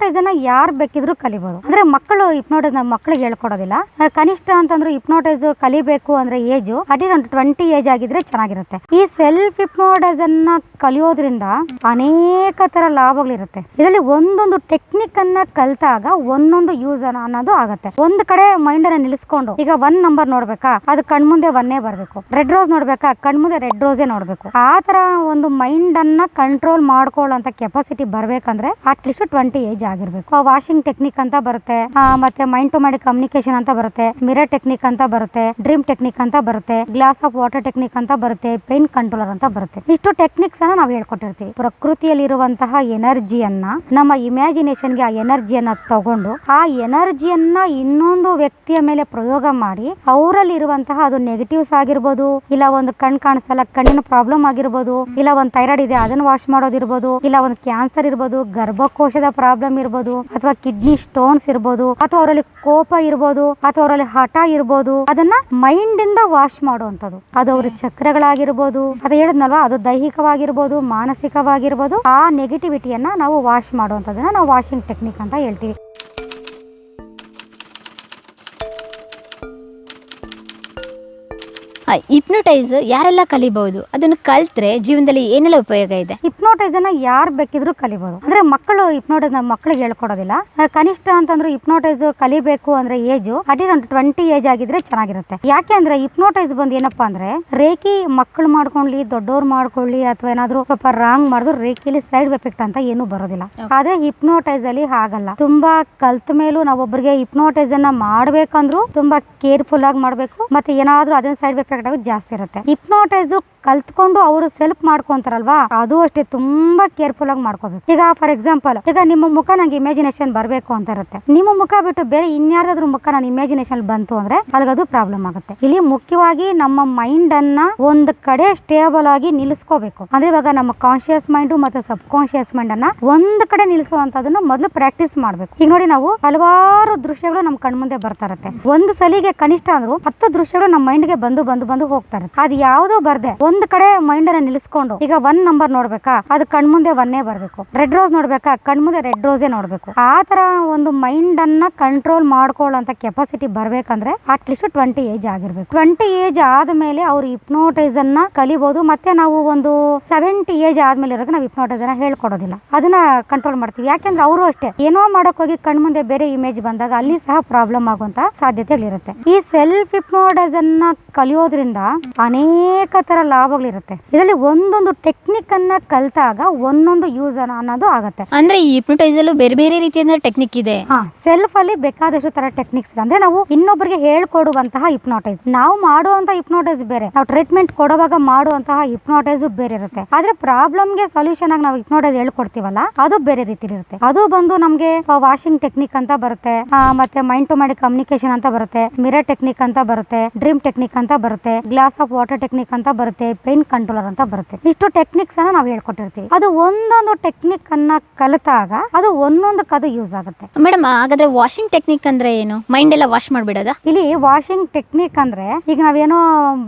Hypnotise ಅನ್ನ ಯಾರು ಬೇಕಿದ್ರು ಕಲಿಬಹುದು ಅಂದ್ರೆ ಮಕ್ಕಳು ಹಿಪ್ನೋಟೈಸ್ ನಮ್ಮ ಮಕ್ಕಳಿಗೆ ಹೇಳ್ಕೊಡೋದಿಲ್ಲ ಕನಿಷ್ಠ ಅಂತಂದ್ರೆ ಹಿಪ್ನೋಟೈಸ್ ಕಲಿಬೇಕು ಅಂದ್ರೆ ಏಜ್ ಅಟ್ಲೀಸ್ಟ್ ಟ್ವೆಂಟಿ ಏಜ್ ಆಗಿದ್ರೆ ಚೆನ್ನಾಗಿರುತ್ತೆ. ಈ ಸೆಲ್ಫ್ ಹಿಪ್ನೋಟೈಸ್ ಅನ್ನ ಕಲಿಯೋದ್ರಿಂದ ಅನೇಕ ತರ ಲಾಭಗಳಿರುತ್ತೆ. ಇದರಲ್ಲಿ ಒಂದೊಂದು ಟೆಕ್ನಿಕ್ ಅನ್ನ ಕಲ್ತಾಗ ಒಂದೊಂದು ಯೂಸ್ ಅನ್ನೋದು ಆಗುತ್ತೆ. ಒಂದ್ ಕಡೆ ಮೈಂಡ್ ಅನ್ನ ನಿಲ್ಸ್ಕೊಂಡು, ಈಗ ಒನ್ ನಂಬರ್ ನೋಡ್ಬೇಕಾ? ಅದು ಕಣ್ಮುಂದೆ ಒನ್ನೇ ಬರ್ಬೇಕು. ರೆಡ್ ರೋಸ್ ನೋಡ್ಬೇಕಾ? ಕಣ್ಮುಂದೆ ರೆಡ್ ರೋಸೇ ನೋಡ್ಬೇಕು. ಆ ತರ ಒಂದು ಮೈಂಡ್ ಅನ್ನ ಕಂಟ್ರೋಲ್ ಮಾಡ್ಕೊಳ್ಳೋ ಕೆಪಾಸಿಟಿ ಬರ್ಬೇಕಂದ್ರೆ ಅಟ್ಲೀಸ್ಟ್ ಟ್ವೆಂಟಿ ಏಜ್ ಆಗಿರ್ಬೇಕು. ವಾಷಿಂಗ್ ಟೆಕ್ನಿಕ್ ಅಂತ ಬರುತ್ತೆ. ಮತ್ತೆ ಮೈಂಡ್ ಟು ಮೈಂಡ್ ಕಮ್ಯುನಿಕೇಶನ್ ಅಂತ ಬರುತ್ತೆ. ಮಿರರ್ ಟೆಕ್ನಿಕ್ ಅಂತ ಬರುತ್ತೆ. ಡ್ರೀಮ್ ಟೆಕ್ನಿಕ್ ಅಂತ ಬರುತ್ತೆ. ಗ್ಲಾಸ್ ಆಫ್ ವಾಟರ್ ಟೆಕ್ನಿಕ್ ಅಂತ ಬರುತ್ತೆ. ಪೇನ್ ಕಂಟ್ರೋಲರ್ ಅಂತ ಬರುತ್ತೆ. ಇಷ್ಟು ಟೆಕ್ನಿಕ್ಸ್ ಅನ್ನ ನಾವು ಹೇಳ್ಕೊಟ್ಟಿರ್ತೀವಿ. ಪ್ರಕೃತಿಯಲ್ಲಿರುವಂತಹ ಎನರ್ಜಿಯನ್ನ ನಮ್ಮ ಇಮ್ಯಾಜಿನೇಷನ್ಗೆ ಆ ಎನರ್ಜಿಯನ್ನ ತಗೊಂಡು, ಆ ಎನರ್ಜಿಯನ್ನ ಇನ್ನೊಂದು ವ್ಯಕ್ತಿಯ ಮೇಲೆ ಪ್ರಯೋಗ ಮಾಡಿ ಅವರಲ್ಲಿ ಇರುವಂತಹ ಅದು ನೆಗೆಟಿವ್ಸ್ ಆಗಿರ್ಬೋದು, ಇಲ್ಲ ಒಂದು ಕಣ್ ಕಾಣಿಸಲ್ಲ, ಕಣ್ಣಿನ ಪ್ರಾಬ್ಲಮ್ ಆಗಿರ್ಬೋದು, ಇಲ್ಲ ಒಂದು ಥೈರಾಯ್ಡ್ ಇದೆ, ಅದನ್ನ ವಾಶ್ ಮಾಡೋದಿರ್ಬೋದು, ಇಲ್ಲ ಒಂದು ಕ್ಯಾನ್ಸರ್ ಇರ್ಬೋದು, ಗರ್ಭಕೋಶದ ಪ್ರಾಬ್ಲಮ್ ಇರ್ಬೋದು, ಅಥವಾ ಕಿಡ್ನಿ ಸ್ಟೋನ್ಸ್ ಇರ್ಬೋದು, ಅಥವಾ ಅವರಲ್ಲಿ ಕೋಪ ಇರ್ಬೋದು, ಅಥವಾ ಅವರಲ್ಲಿ ಹಠ ಇರ್ಬೋದು, ಅದನ್ನ ಮೈಂಡ್ ಇಂದ ವಾಶ್ ಮಾಡುವಂತದ್ದು ಅದು ಅವ್ರ ಚಕ್ರಗಳಾಗಿರ್ಬೋದು, ಅದು ಹೇಳಿದ್ನಲ್ವಾ, ಅದು ದೈಹಿಕವಾಗಿರ್ಬೋದು, ಮಾನಸಿಕವಾಗಿರ್ಬೋದು, ಆ ನೆಗೆಟಿವಿಟಿಯನ್ನ ನಾವು ವಾಶ್ ಮಾಡುವಂತದನ್ನ ನಾವು ವಾಷಿಂಗ್ ಟೆಕ್ನಿಕ್ ಅಂತ ಹೇಳ್ತೀವಿ. ಹಿಪ್ನೋಟೈಸ್ ಯಾರೆಲ್ಲ ಕಲಿಬಹುದು? ಅದನ್ನು ಕಲ್ತ್ರೆ ಜೀವನದಲ್ಲಿ ಏನೆಲ್ಲ ಉಪಯೋಗ ಇದೆ? ಹಿಪ್ನೋಟೈಸ್ ಅನ್ನ ಯಾರು ಬೇಕಿದ್ರು ಕಲಿಬಹುದು ಅಂದ್ರೆ ಮಕ್ಕಳು ಹಿಪ್ನೋಟೈಸ್ ನಮ್ಮ ಮಕ್ಕಳಿಗೆ ಹೇಳ್ಕೊಡೋದಿಲ್ಲ. ಕನಿಷ್ಠ ಅಂತಂದ್ರೆ ಹಿಪ್ನೋಟೈಸ್ ಕಲಿಬೇಕು ಅಂದ್ರೆ ಏಜ್ ಅಟ್ಲೀಸ್ಟ್ ಒಂದು ಟ್ವೆಂಟಿ ಏಜ್ ಆಗಿದ್ರೆ ಚೆನ್ನಾಗಿರುತ್ತೆ. ಯಾಕೆ ಅಂದ್ರೆ ಹಿಪ್ನೋಟೈಸ್ ಬಂದು ಏನಪ್ಪಾ ಅಂದ್ರೆ ರೇಖಿ ಮಕ್ಕಳು ಮಾಡ್ಕೊಳ್ಳಿ ದೊಡ್ಡವ್ರು ಮಾಡ್ಕೊಳ್ಳಿ ಅಥವಾ ಏನಾದ್ರು ಸ್ವಲ್ಪ ರಾಂಗ್ ಮಾಡಿದ್ರು ರೇಖಿಲಿ ಸೈಡ್ ಎಫೆಕ್ಟ್ ಅಂತ ಏನು ಬರೋದಿಲ್ಲ. ಆದ್ರೆ ಹಿಪ್ನೋಟೈಸ್ ಅಲ್ಲಿ ಹಾಗಲ್ಲ. ತುಂಬಾ ಕಲ್ತ ಮೇಲೂ ನಾವೊಬ್ಬರಿಗೆ ಹಿಪ್ನೋಟೈಸ್ ಅನ್ನ ಮಾಡ್ಬೇಕಂದ್ರು ತುಂಬಾ ಕೇರ್ಫುಲ್ ಆಗಿ ಮಾಡ್ಬೇಕು. ಮತ್ತೆ ಏನಾದ್ರು ಅದನ್ನ ಸೈಡ್ ಎಫೆಕ್ಟ್ ಆಗೋದು ಜಾಸ್ತಿ ಇರುತ್ತೆ. ಹಿಪ್ನೋಟೈಸ್ ಕಲ್ತ್ಕೊಂಡು ಅವರು ಸೆಲ್ಫ್ ಮಾಡ್ಕೊಂತಾರಲ್ವಾ? ಅದು ಅಷ್ಟೇ, ತುಂಬಾ ಕೇರ್ಫುಲ್ ಆಗಿ ಮಾಡ್ಕೋಬೇಕು. ಈಗ ಫಾರ್ ಎಕ್ಸಾಂಪಲ್ ಈಗ ನಿಮ್ಮ ಮುಖ ನಂಗೆ ಇಮ್ಯಾಜಿನೇಷನ್ ಬರಬೇಕು ಅಂತ ಇರುತ್ತೆ. ನಿಮ್ಮ ಮುಖ ಬಿಟ್ಟು ಬೇರೆ ಇನ್ಯಾರ್ದಾದ್ರೂ ಮುಖ ನನ್ನ ಇಮ್ಯಾಜಿನೇಷನ್ ಬಂತು ಅಂದ್ರೆ ಅಲ್ಗದು ಪ್ರಾಬ್ಲಮ್ ಆಗುತ್ತೆ. ಇಲ್ಲಿ ಮುಖ್ಯವಾಗಿ ನಮ್ಮ ಮೈಂಡ್ ಅನ್ನ ಒಂದ್ ಕಡೆ ಸ್ಟೇಬಲ್ ಆಗಿ ನಿಲ್ಲಿಸ್ಕೋಬೇಕು ಅಂದ್ರೆ ಇವಾಗ ನಮ್ಮ ಕಾನ್ಶಿಯಸ್ ಮೈಂಡ್ ಮತ್ತೆ ಸಬ್ ಕಾನ್ಶಿಯಸ್ ಮೈಂಡ್ ಅನ್ನ ಒಂದ್ ಕಡೆ ನಿಲ್ಲಿಸುವಂತದನ್ನ ಮೊದಲು ಪ್ರಾಕ್ಟೀಸ್ ಮಾಡ್ಬೇಕು. ಈಗ ನೋಡಿ ನಾವು ಹಲವಾರು ದೃಶ್ಯಗಳು ನಮ್ಮ ಕಣ್ಮುಂದೆ ಬರ್ತಾ ಇರುತ್ತೆ. ಒಂದು ಸಲಿಗೆ ಕನಿಷ್ಠ ಅಂದ್ರು ಹತ್ತು ದೃಶ್ಯಗಳು ನಮ್ಮ ಮೈಂಡ್ಗೆ ಬಂದು ಬಂದು ಬಂದು ಹೋಗ್ತಾರೆ. ಅದು ಯಾವುದೋ ಬರ್ದೆ ಒಂದ್ ಕಡೆ ಮೈಂಡ್ ಅನ್ನ ನಿಲ್ಲಿಸ್ಕೊಂಡು, ಈಗ ಒನ್ ನಂಬರ್ ನೋಡ್ಬೇಕಾ? ಅದು ಕಣ್ಮುಂದೆ ಒನ್ನೇ ಬರ್ಬೇಕು. ರೆಡ್ ರೋಸ್ ನೋಡ್ಬೇಕಾ? ಕಣ್ಮುಂದೆ ರೆಡ್ ರೋಸೇ ನೋಡ್ಬೇಕು. ಆ ತರ ಒಂದು ಮೈಂಡ್ ಅನ್ನ ಕಂಟ್ರೋಲ್ ಮಾಡ್ಕೊಳ್ಳೋಂತ ಕೆಪಾಸಿಟಿ ಬರ್ಬೇಕಂದ್ರೆ ಅಟ್ಲೀಸ್ಟ್ ಟ್ವೆಂಟಿ ಏಜ್ ಆಗಿರ್ಬೇಕು. ಟ್ವೆಂಟಿ ಏಜ್ ಆದ್ಮೇಲೆ ಅವ್ರು ಹಿಪ್ನೋಟೈಸ್ ಅನ್ನ ಕಲಿಬಹುದು ಮತ್ತೆ ನಾವು ಒಂದು ಸೆವೆಂಟಿ ಏಜ್ ಆದ್ಮೇಲೆ ಇರೋಕೆ ನಾವು ಹಿಪ್ನೋಟೈಸ್ ಅನ್ನ ಹೇಳ್ಕೊಡೋದಿಲ್ಲ. ಅದನ್ನ ಕಂಟ್ರೋಲ್ ಮಾಡ್ತೀವಿ. ಯಾಕೆಂದ್ರೆ ಅವರು ಅಷ್ಟೇ. ಏನೋ ಮಾಡಕ್ ಹೋಗಿ ಕಣ್ಮುಂದೆ ಬೇರೆ ಇಮೇಜ್ ಬಂದಾಗ ಅಲ್ಲಿ ಸಹ ಪ್ರಾಬ್ಲಮ್ ಆಗುವಂತ ಸಾಧ್ಯತೆಗಳಿರುತ್ತೆ. ಈ ಸೆಲ್ಫ್ ಹಿಪ್ನೋಟೈಸ್ ಅನ್ನ ಕಲಿಯೋದ್ರಿಂದ ಅನೇಕ ತರ ಲಾಭಗಳಿರುತ್ತೆ. ಇದರಲ್ಲಿ ಒಂದೊಂದು ಟೆಕ್ನಿಕ್ ಅನ್ನ ಕಲ್ತಾಗ ಒಂದೊಂದು ಯೂಸ್ ಅನ್ನೋದು ಆಗುತ್ತೆ. ಅಂದ್ರೆ ಈ ಹಿಪ್ನೋಟೈಸ್ ಅಲ್ಲೂ ಬೇರೆ ಬೇರೆ ರೀತಿಯಿಂದ ಟೆಕ್ನಿಕ್ ಇದೆ. ಹಾ ಸೆಲ್ಫ್ ಅಲ್ಲಿ ಬೇಕಾದಷ್ಟು ತರ ಟೆಕ್ನಿಕ್ಸ್ ಅಂದ್ರೆ ನಾವು ಇನ್ನೊಬ್ಬರಿಗೆ ಹೇಳ್ಕೊಡುವಂತಹ ಹಿಪ್ನೋಟೈಸ್ ನಾವು ಮಾಡುವಂತಹ ಹಿಪ್ನೋಟೈಸ್ ಬೇರೆ. ನಾವು ಟ್ರೀಟ್ಮೆಂಟ್ ಕೊಡುವಾಗ ಮಾಡುವಂತಹ ಹಿಪ್ನೋಟೈಸ್ ಬೇರೆ ಇರುತ್ತೆ. ಆದ್ರೆ ಪ್ರಾಬ್ಲಮ್ಗೆ ಸೊಲ್ಯೂಷನ್ ಆಗಿ ನಾವು ಹಿಪ್ನೋಟೈಸ್ ಹೇಳ್ಕೊಡ್ತೀವಲ್ಲ ಅದು ಬೇರೆ ರೀತಿಲಿ ಇರುತ್ತೆ. ಅದು ಬಂದು ನಮ್ಗೆ ವಾಷಿಂಗ್ ಟೆಕ್ನಿಕ್ ಅಂತ ಬರುತ್ತೆ. ಮತ್ತೆ ಮೈಂಡ್ ಟು ಮೈಂಡ್ ಕಮ್ಯುನಿಕೇಶನ್ ಅಂತ ಬರುತ್ತೆ. ಮಿರರ್ ಟೆಕ್ನಿಕ್ ಅಂತ ಬರುತ್ತೆ. ಡ್ರೀಮ್ ಟೆಕ್ನಿಕ್ ಅಂತ ಬರುತ್ತೆ. ಗ್ಲಾಸ್ ಆಫ್ ವಾಟರ್ ಟೆಕ್ನಿಕ್ ಅಂತ ಬರುತ್ತೆ ಪೇನ್ ಕಂಟ್ರೋಲರ್ ಅಂತ ಬರುತ್ತೆ. ಇಷ್ಟು ಟೆಕ್ನಿಕ್ಸ್ ಅನ್ನ ನಾವು ಹೇಳ್ಕೊಟ್ಟಿರ್ತೀವಿ. ಅದು ಒಂದೊಂದು ಟೆಕ್ನಿಕ್ ಅನ್ನ ಕಲಿತಾಗ ಅದು ಒಂದೊಂದಕ್ಕೆ ಅದು ಯೂಸ್ ಆಗುತ್ತೆ. ಮೇಡಮ್ ಹಾಗಾದ್ರೆ ವಾಷಿಂಗ್ ಟೆಕ್ನಿಕ್ ಅಂದ್ರೆ ಏನು? ಮೈಂಡ್ ಎಲ್ಲ ವಾಶ್ ಮಾಡ್ಬಿಡೋದಾ? ಇಲ್ಲಿ ವಾಷಿಂಗ್ ಟೆಕ್ನಿಕ್ ಅಂದ್ರೆ ಈಗ ನಾವೇನೋ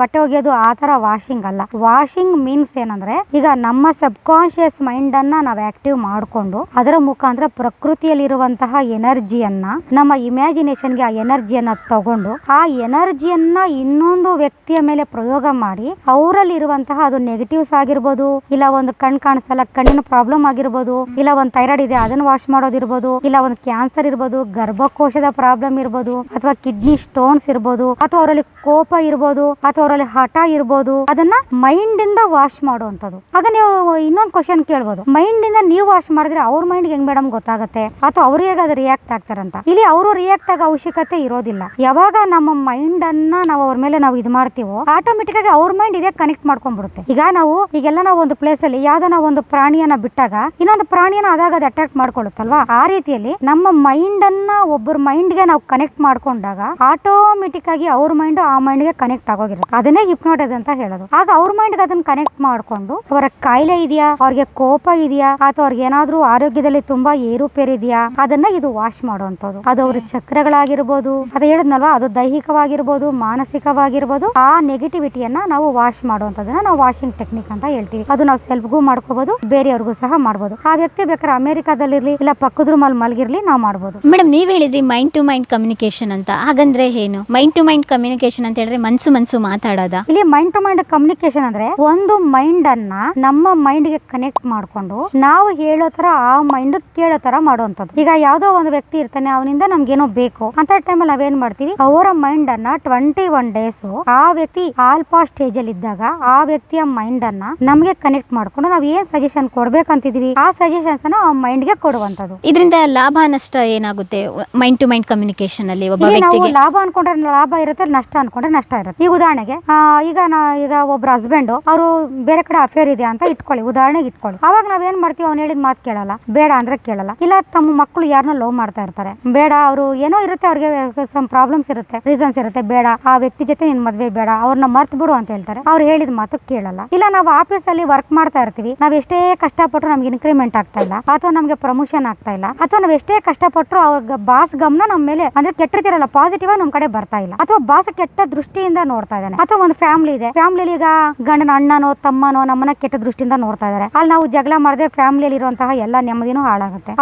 ಬಟ್ಟೆ ಒಗೆಯೋದು ಆ ತರ ವಾಷಿಂಗ್ ಅಲ್ಲ. ವಾಷಿಂಗ್ ಮೀನ್ಸ್ ಏನಂದ್ರೆ ಈಗ ನಮ್ಮ ಸಬ್ ಕಾನ್ಶಿಯಸ್ ಮೈಂಡ್ ಅನ್ನ ನಾವು ಆಕ್ಟಿವ್ ಮಾಡ್ಕೊಂಡು ಅದರ ಮುಖಾಂತರ ಪ್ರಕೃತಿಯಲ್ಲಿರುವಂತಹ ಎನರ್ಜಿಯನ್ನ ನಮ್ಮ ಇಮ್ಯಾಜಿನೇಷನ್ಗೆ ಆ ಎನರ್ಜಿಯನ್ನ ತಗೊಂಡು ಆ ಎನರ್ಜಿಯನ್ನ ಇನ್ನೊಂದು ವ್ಯಕ್ತಿಯ ಮೇಲೆ ಪ್ರಯೋಗ ಮಾಡಿ ಅವರಲ್ಲಿ ಇರುವಂತಹ ಅದು ನೆಗೆಟಿವ್ಸ್ ಆಗಿರ್ಬೋದು, ಇಲ್ಲ ಒಂದು ಕಣ್ ಕಾಣಿಸಲ್ಲ, ಕಣ್ಣಿನ ಪ್ರಾಬ್ಲಮ್ ಆಗಿರ್ಬೋದು, ಇಲ್ಲ ಒಂದು ಥೈರಾಯ್ಡ್ ಇದೆ, ಅದನ್ನ ವಾಶ್ ಮಾಡೋದಿರ್ಬೋದು, ಇಲ್ಲ ಒಂದು ಕ್ಯಾನ್ಸರ್ ಇರ್ಬೋದು, ಗರ್ಭಕೋಶದ ಪ್ರಾಬ್ಲಮ್ ಇರ್ಬೋದು, ಅಥವಾ ಕಿಡ್ನಿ ಸ್ಟೋನ್ಸ್ ಇರ್ಬೋದು, ಅಥವಾ ಅವರಲ್ಲಿ ಕೋಪ ಇರ್ಬೋದು, ಅಥವಾ ಅವರಲ್ಲಿ ಹಠ ಇರ್ಬೋದು, ಅದನ್ನ ಮೈಂಡ್ ಇಂದ ವಾಶ್ ಮಾಡುವಂತದ್ದು ಆಗ ನೀವು ಇನ್ನೊಂದು ಕ್ವಶನ್ ಕೇಳ್ಬೋದು. ಮೈಂಡ್ ಇಂದ ನೀವು ವಾಶ್ ಮಾಡಿದ್ರೆ ಅವ್ರ ಮೈಂಡ್ ಹೆಂಗ್ ಮೇಡಮ್ ಗೊತ್ತಾಗುತ್ತೆ? ಅಥವಾ ಅವ್ರು ಹೇಗೆ ಅದು ರಿಯಾಕ್ಟ್ ಆಗ್ತಾರಂತ? ಇಲ್ಲಿ ಅವರು ರಿಯಾಕ್ಟ್ ಆಗ ಅವಶ್ಯಕತೆ ಇರೋದಿಲ್ಲ. ಯಾವಾಗ ನಮ್ಮ ಮೈಂಡ್ ಅನ್ನ ನಾವು ಅವ್ರ ಮೇಲೆ ನಾವು ಇದು ಮಾಡ್ತೀವೋ ಆಟೋಮೆಟಿಕ್ ಆಗಿ ಅವ್ರ ಮೈಂಡ್ ಇದೇ ಕನೆಕ್ಟ್ ಮಾಡ್ಕೊಂಡ್ಬಿಡುತ್ತೆ. ಈಗ ನಾವು, ಈಗೆಲ್ಲ ನಾವು ಒಂದು ಪ್ಲೇಸ್ ಅಲ್ಲಿ ಯಾವ್ದೋ ನಾವು ಒಂದು ಪ್ರಾಣಿಯನ್ನ ಬಿಟ್ಟಾಗ, ಇನ್ನೊಂದು ಪ್ರಾಣಿಯನ್ನ ಅದಾಗ ಅದು ಅಟ್ರಾಕ್ಟ್ ಮಾಡ್ಕೊಳ್ಳುತ್ತಲ್ವಾ? ಆ ರೀತಿಯಲ್ಲಿ ನಮ್ಮ ಮೈಂಡ್ ಅನ್ನ ಒಬ್ಬರ ಮೈಂಡ್ಗೆ ನಾವು ಕನೆಕ್ಟ್ ಮಾಡ್ಕೊಂಡಾಗ ಆಟೋಮೆಟಿಕ್ ಆಗಿ ಅವ್ರ ಮೈಂಡ್ ಆ ಮೈಂಡ್ಗೆ ಕನೆಕ್ಟ್ ಆಗೋಗಿರುತ್ತೆ. ಅದನ್ನೇ ಹಿಪ್ನೋಟೈಸ್ ಅಂತ ಹೇಳೋದು. ಆಗ ಅವ್ರ ಮೈಂಡ್ಗೆ ಅದನ್ನ ಕನೆಕ್ಟ್ ಮಾಡ್ಕೊಂಡು, ಅವರ ಕಾಯಿಲೆ ಇದೆಯಾ? ಅವ್ರಿಗೆ ಕೋಪ ಇದೆಯಾ? ಅಥವಾ ಅವ್ರಿಗೆ ಏನಾದ್ರೂ ಆರೋಗ್ಯದಲ್ಲಿ ತುಂಬಾ ಏರುಪೇರು ಇದೆಯಾ? ಅದನ್ನ ಇದು ವಾಶ್ ಮಾಡುವಂತದ್ದು ಅದು ಅವ್ರ ಚಕ್ರಗಳಾಗಿರ್ಬೋದು. ಅದು ಹೇಳದ್ನಲ್ವಾ? ಅದು ದೈಹಿಕವಾಗಿರ್ಬೋದು, ಮಾನಸಿಕವಾಗಿರ್ಬೋದು. ಆ ನೆಗೆಟಿವಿಟಿಯನ್ನ ನಾವು ವಾಶ್ ಮಾಡೋ ಮಾಡುವಂತದನ್ನ ನಾವು ವಾಷಿಂಗ್ ಟೆಕ್ನಿಕ್ ಅಂತ ಹೇಳ್ತೀವಿ. ಅದು ನಾವು ಸೆಲ್ಫ್ಗೂ ಮಾಡ್ಕೋಬಹುದು ಬೇರೆಯವ್ರಿಗೂ ಸಹ ಮಾಡ್ಬೋದು. ಆ ವ್ಯಕ್ತಿ ಬೇಕಾದ್ರೆ ಅಮೆರಿಕಾದಲ್ಲಿರ್ಲಿ ಇಲ್ಲ ಪಕ್ಕದ ರೂಮಲ್ಲಿ ಮಲಗಿರ್ಲಿ ನಾವು ಮಾಡ್ಬೋದು. ಮೇಡಮ್ ನೀವ್ ಹೇಳಿದ್ರಿ ಮೈಂಡ್ ಟು ಮೈಂಡ್ ಕಮ್ಯುನಿಕೇಶನ್ ಅಂತ. ಹಾಗಂದ್ರೆ ಏನು? ಮೈಂಡ್ ಟು ಮೈಂಡ್ ಕಮ್ಯುನಿಕೇಶನ್ ಅಂತ ಹೇಳಿದ್ರೆ ಮನ್ಸು ಮನ್ಸು ಮಾತಾಡೋದ? ಇಲ್ಲಿ ಮೈಂಡ್ ಟು ಮೈಂಡ್ ಕಮ್ಯುನಿಕೇಶನ್ ಅಂದ್ರೆ ಒಂದು ಮೈಂಡ್ ಅನ್ನ ನಮ್ಮ ಮೈಂಡ್ಗೆ ಕನೆಕ್ಟ್ ಮಾಡ್ಕೊಂಡು ನಾವು ಹೇಳೋ ತರ ಆ ಮೈಂಡ್ ಕೇಳೋ ತರ ಮಾಡುವಂತದ್ದು ಈಗ ಯಾವ್ದೋ ಒಂದು ವ್ಯಕ್ತಿ ಇರ್ತಾನೆ ಅವನಿಂದ ನಮ್ಗೇನೋ ಬೇಕು. ಅಂತ ಟೈಮಲ್ಲಿ ನಾವೇನ್ ಮಾಡ್ತೀವಿ? ಅವರ ಮೈಂಡ್ ಅನ್ನ ಟ್ವೆಂಟಿ ಒನ್ ಡೇಸ್ ಆ ವ್ಯಕ್ತಿ ಆಲ್ಫಾ ಸ್ಟೇಜ್ ಅಲ್ಲಿ ಇದ್ದಾಗ ಆ ವ್ಯಕ್ತಿಯ ಮೈಂಡ್ ಅನ್ನ ನಮ್ಗೆ ಕನೆಕ್ಟ್ ಮಾಡ್ಕೊಂಡು ನಾವ್ ಏನ್ ಸಜೆಷನ್ ಕೊಡ್ಬೇಕಂತಿದೀವಿ ಆ ಸಜೆಷನ್ಸ್ ಅನ್ನ ಆ ಮೈಂಡ್ಗೆ ಕೊಡುವಂತದ್ದು ಇದರಿಂದ ಲಾಭ ನಷ್ಟ ಏನಾಗುತ್ತೆ? ಮೈಂಡ್ ಟು ಮೈಂಡ್ ಕಮ್ಯುನಿಕೇಶನ್ ಅಲ್ಲಿ ಒಬ್ಬ ಇಲ್ಲಿ ನಾವು ವ್ಯಕ್ತಿಗೆ? ಲಾಭ ಅನ್ಕೊಂಡ್ರೆ ಲಾಭ ಇರುತ್ತೆ ನಷ್ಟ ಅನ್ಕೊಂಡ್ರೆ ನಷ್ಟ ಇರುತ್ತೆ. ಈಗ ಉದಾಹರಣೆಗೆ ಆ, ಈಗ ನಾ ಈಗ ಒಬ್ರು ಹಸ್ಬೆಂಡ್ ಅವರು ಬೇರೆ ಕಡೆ ಅಫೇರ್ ಇದೆ ಅಂತ ಇಟ್ಕೊಳ್ಳಿ ಉದಾಹರಣೆಗೆ ಇಟ್ಕೊಳ್ಳಿ. ಅವಾಗ ನಾವೇನ್ ಮಾಡ್ತೀವಿ? ಅವ್ನು ಹೇಳಿದ ಮಾತು ಕೇಳಲ್ಲ ಬೇಡ ಅಂದ್ರೆ ಕೇಳಲ್ಲ. ಇಲ್ಲ ತಮ್ಮ ಮಕ್ಕಳು ಯಾರನ್ನ ಲವ್ ಮಾಡ್ತಾ ಇರ್ತಾರೆ. ಬೇಡ ಅವರು ಏನೋ ಇರುತ್ತೆ ಅವ್ರಿಗೆ ಸಮ್ ಪ್ರಾಬ್ಲಮ್ಸ್ ಇರುತ್ತೆ ರೀಸನ್ಸ್ ಇರುತ್ತೆ ಬೇಡ. ಆ ವ್ಯಕ್ತಿ ಜೊತೆ ನಿನ್ ಮದ್ವೆ ಬೇಡ. ಅವ್ರನ್ನ ಮರ್ತ್ ಬಿಡು ಅಂತ ಹೇಳ್ತಾರೆ. ಅವ್ರು ಹೇಳಿದ ಮಾತು ಕೇಳಲ್ಲ. ಇಲ್ಲ, ನಾವು ಆಫೀಸ್ ಅಲ್ಲಿ ವರ್ಕ್ ಮಾಡ್ತಾ ಇರ್ತೀವಿ. ನಾವ್ ಎಷ್ಟೇ ಕಷ್ಟಪಟ್ಟರು ನಮ್ಗೆ ಇನ್ಕ್ರಿಮೆಂಟ್ ಆಗ್ತಾ ಇಲ್ಲ. ಅಥವಾ ನಮ್ಗೆ ಪ್ರಮೋಷನ್ ಆಗ್ತಾ ಇಲ್ಲ. ಅಥವಾ ನಾವ್ ಎಷ್ಟೇ ಕಷ್ಟಪಟ್ಟರು ಅವ್ರ ಬಾಸ್ ಗಮನ ನಮ್ಮ ಮೇಲೆ ಅಂದ್ರೆ ಕೆಟ್ಟಿರ್ತಿರಲ್ಲ ಪಾಸಿಟಿವ್ ನಮ್ ಕಡೆ ಬರ್ತಾ ಇಲ್ಲ. ಅಥವಾ ಬಾಸ್ ಕೆಟ್ಟ ದೃಷ್ಟಿಯಿಂದ ನೋಡ್ತಾ ಇದ್ದಾನೆ. ಅಥವಾ ಒಂದು ಫ್ಯಾಮಿಲಿ ಇದೆ. ಫ್ಯಾಮಿಲಿ ಈಗ ಗಂಡನ ಅಣ್ಣನೋ, ತಮ್ಮನೋ ನಮ್ಮನ್ನ ಕೆಟ್ಟ ದೃಷ್ಟಿಯಿಂದ ನೋಡ್ತಾ ಇದ್ದಾರೆ. ಅಲ್ಲಿ ನಾವು ಜಗಳ ಮಾಡದೆ ಫ್ಯಾಮಿಲಿಯಲ್ಲಿ ಇರುವಂತಹ ಎಲ್ಲ ನೆಮ್ಮದಿನೂ ಹಾಳಾಗುತ್ತೆ.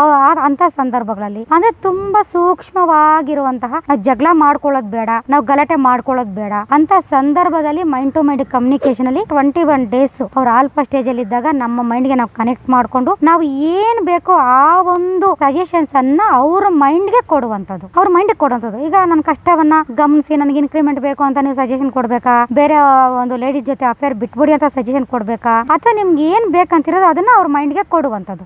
ಅಂತ ಸಂದರ್ಭಗಳಲ್ಲಿ ಅಂದ್ರೆ ತುಂಬಾ ಸೂಕ್ಷ್ಮವಾಗಿರುವಂತಹ ಜಗಳ ಮಾಡ್ಕೊಳ್ಳೋದು ಬೇಡ, ನಾವು ಗಲಾಟೆ ಮಾಡ್ಕೊಳ್ಳೋದು ಬೇಡ ಅಂತ ಸಂದರ್ಭದಲ್ಲಿ ಮೈಂಡ್ ಟು ಮೈಂಡ್ ಕಮ್ಯುನಿಕೇಶನ್ ಅಲ್ಲಿ ಟ್ವೆಂಟಿ ಒನ್ ಡೇಸ್ ಅವ್ರ ಆಲ್ಫಾ ಸ್ಟೇಜ್ ಅಲ್ಲಿ ಇದ್ದಾಗ ನಮ್ಮ ಮೈಂಡ್ಗೆ ನಾವು ಕನೆಕ್ಟ್ ಮಾಡ್ಕೊಂಡು ನಾವು ಏನ್ ಬೇಕೋ ಆ ಒಂದು ಸಜೆಷನ್ಸ್ ಅನ್ನ ಅವ್ರ ಮೈಂಡ್ಗೆ ಕೊಡುವಂತದ್ದು ಅವ್ರ ಮೈಂಡ್ ಕೊಡುವಂತದ್ದು ಈಗ ನನ್ನ ಕಷ್ಟವನ್ನ ಗಮನಿಸಿ ನನಗೆ ಇನ್ಕ್ರಿಮೆಂಟ್ ಬೇಕು ಅಂತ ನೀವು ಸಜೆಷನ್ ಕೊಡ್ಬೇಕಾ? ಬೇರೆ ಒಂದು ಲೇಡೀಸ್ ಜೊತೆ ಅಫೇರ್ ಬಿಟ್ಬಿಡಿ ಅಂತ ಸಜೆಷನ್ ಕೊಡ್ಬೇಕಾ? ಅಥವಾ ನಿಮ್ಗೆ ಏನ್ ಬೇಕಂತಿರೋದು ಅದನ್ನ ಅವ್ರ ಮೈಂಡ್ಗೆ ಕೊಡುವಂತದ್ದು